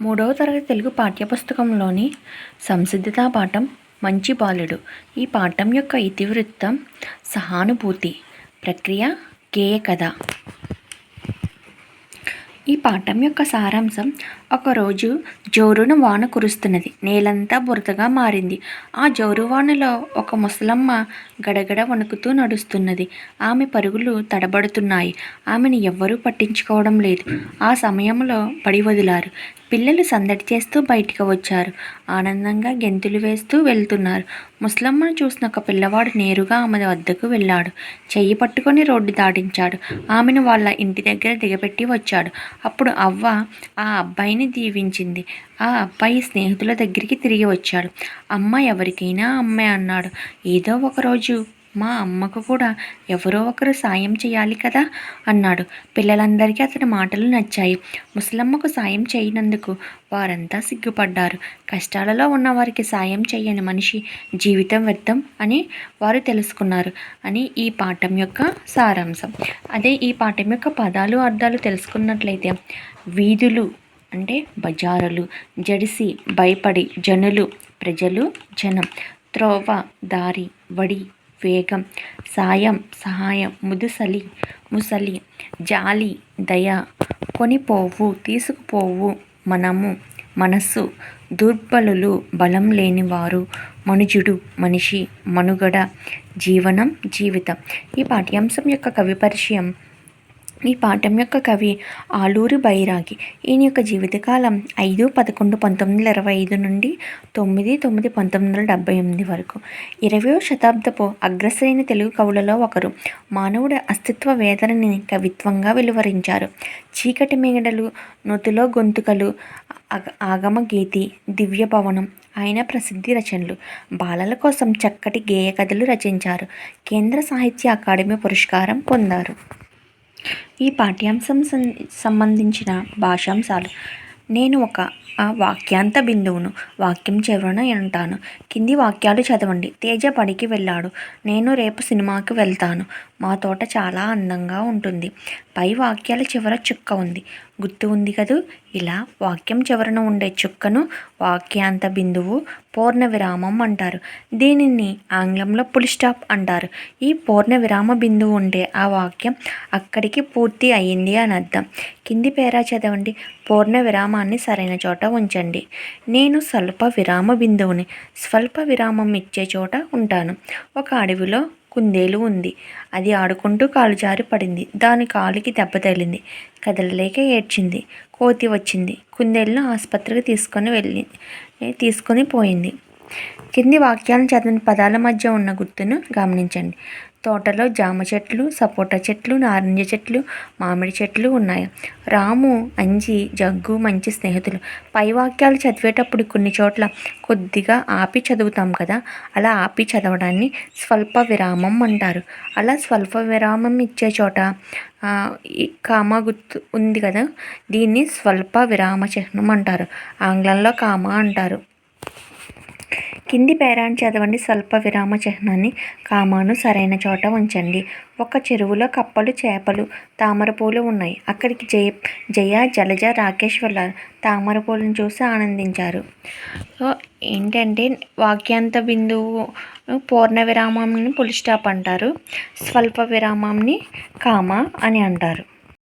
మూడవ తరగతి తెలుగు పాఠ్యపుస్తకంలోని సంసిద్ధతా పాఠం మంచి బాలుడు. ఈ పాఠం యొక్క ఇతివృత్తం సహానుభూతి ప్రక్రియ గేయ కథ ఈ పాఠం యొక్క సారాంశం ఒకరోజు జోరున వాన కురుస్తున్నది. నేలంతా బురదగా మారింది. ఆ జోరు వానలో ఒక ముసలమ్మ గడగడ వణుకుతూ నడుస్తున్నది. ఆమె పరుగులు తడబడుతున్నాయి. ఆమెను ఎవ్వరూ పట్టించుకోవడం లేదు. ఆ సమయంలో పడి వదిలారు. పిల్లలు సందడి చేస్తూ బయటికి వచ్చారు. ఆనందంగా గెంతులు వేస్తూ వెళ్తున్నారు. ముసలమ్మను చూసిన ఒక పిల్లవాడు నేరుగా ఆమె వద్దకు వెళ్ళాడు. చెయ్యి పట్టుకొని రోడ్డు దాటించాడు. ఆమెను వాళ్ళ ఇంటి దగ్గర దిగబెట్టి వచ్చాడు. అప్పుడు అవ్వ ఆ అబ్బాయిని దీవించింది. ఆ అబ్బాయి స్నేహితుల దగ్గరికి తిరిగి వచ్చాడు. అమ్మ ఎవరికైనా అమ్మే అన్నాడు. ఏదో ఒకరోజు మా అమ్మకు కూడా ఎవరో ఒకరు సాయం చేయాలి కదా అన్నాడు. పిల్లలందరికీ అతని మాటలు నచ్చాయి. ముసలమ్మకు సాయం చేయనందుకు వారంతా సిగ్గుపడ్డారు. కష్టాలలో ఉన్న వారికి సాయం చేయని మనిషి జీవితం వ్యర్థం అని వారు తెలుసుకున్నారు అని ఈ పాఠం యొక్క సారాంశం. అదే ఈ పాఠం యొక్క పదాలు అర్థాలు తెలుసుకున్నట్లయితే వీధులు అంటే బజారులు జడిసి భయపడి జనులు ప్రజలు జనం త్రోవ దారి వడి వేగం సాయం సహాయం ముదుసలి ముసలి జాలి దయ కొనిపోవు తీసుకుపోవు మనము మనస్సు దుర్బలులు బలం లేనివారు మనుజుడు మనిషి మనుగడ జీవనం జీవితం. ఈ పాఠ్యాంశం యొక్క కవి పరిచయం ఈ పాఠం యొక్క కవి ఆలూరి బైరాగి. ఈయన యొక్క జీవితకాలం ఐదు పదకొండు పంతొమ్మిది వందల ఇరవై ఐదు నుండి తొమ్మిది తొమ్మిది పంతొమ్మిది వందల డెబ్బై ఎనిమిది వరకు. ఇరవయో శతాబ్దపు అగ్రశ్రేణి తెలుగు కవులలో ఒకరు. మానవుడి అస్తిత్వ వేదనని కవిత్వంగా వెలువరించారు. చీకటి మేగడలు నొతిలో గొంతుకలు ఆగమ గీతి దివ్య భవనం ఆయన ప్రసిద్ధి రచనలు. బాలల కోసం చక్కటి గేయ కథలు రచించారు. కేంద్ర సాహిత్య అకాడమీ పురస్కారం పొందారు. ఈ పాఠ్యాంశం సంబంధించిన భాషాంశాలు. నేను ఒక వాక్యాంత బిందువును వాక్యం చివరన అంటాను కింది వాక్యాలు చదవండి. తేజ పడికి వెళ్ళాడు. నేను రేపు సినిమాకి వెళ్తాను. మా తోట చాలా అందంగా ఉంటుంది. పై వాక్యాల చివర చుక్క ఉంది. గుర్తు ఉంది కదూ? ఇలా వాక్యం చివరన ఉండే చుక్కను వాక్యాంత బిందువు పూర్ణ విరామం అంటారు. దీనిని ఆంగ్లంలో పులి స్టాప్ అంటారు. ఈ పూర్ణ విరామ బిందువు ఉండే ఆ వాక్యం అక్కడికి పూర్తి అయ్యింది అని అర్థం. కింది పేరా చదవండి. పూర్ణ విరామాన్ని సరైన చోట ఉంచండి. నేను స్వల్ప విరామ బిందువుని స్వల్ప విరామం ఇచ్చే చోట ఉంటాను. ఒక అడవిలో కుందేలు ఉంది. అది ఆడుకుంటూ కాలు జారి పడింది. దాని కాలుకి దెబ్బ తగిలింది. కదలలేక ఏడ్చింది. కోతి వచ్చింది. కుందేలును ఆసుపత్రికి తీసుకొని వెళ్ళి తీసుకొని పోయింది. కింది వాక్యాలను చదివిన పదాల మధ్య ఉన్న గుర్తును గమనించండి. తోటలో జామ చెట్లు సపోటా చెట్లు నారింజ చెట్లు మామిడి చెట్లు ఉన్నాయి. రాము అంజి జగ్గు మంచి స్నేహితులు. పై వాక్యాలు చదివేటప్పుడు కొన్ని చోట్ల కొద్దిగా ఆపి చదువుతాం కదా అలా ఆపి చదవడాన్ని స్వల్ప విరామం అంటారు. అలా స్వల్ప విరామం ఇచ్చే చోట కామా గుర్తు ఉంది కదా దీన్ని స్వల్ప విరామ చిహ్నం అంటారు. ఆంగ్లంలో కామా అంటారు. కింది పేరాన్ని చదవండి స్వల్ప విరామ చిహ్నాన్ని. కామాను సరైన చోట ఉంచండి. ఒక చెరువులో కప్పలు చేపలు తామరపూలు ఉన్నాయి. అక్కడికి జయ జయ జలజ రాకేష్ వెళ్ళారు తామరపూలను చూసి ఆనందించారు. సో ఏంటంటే వాక్యాంత బిందువు పూర్ణ విరామంని పులిస్టాప్ అంటారు. స్వల్ప విరామంని కామ అని అంటారు.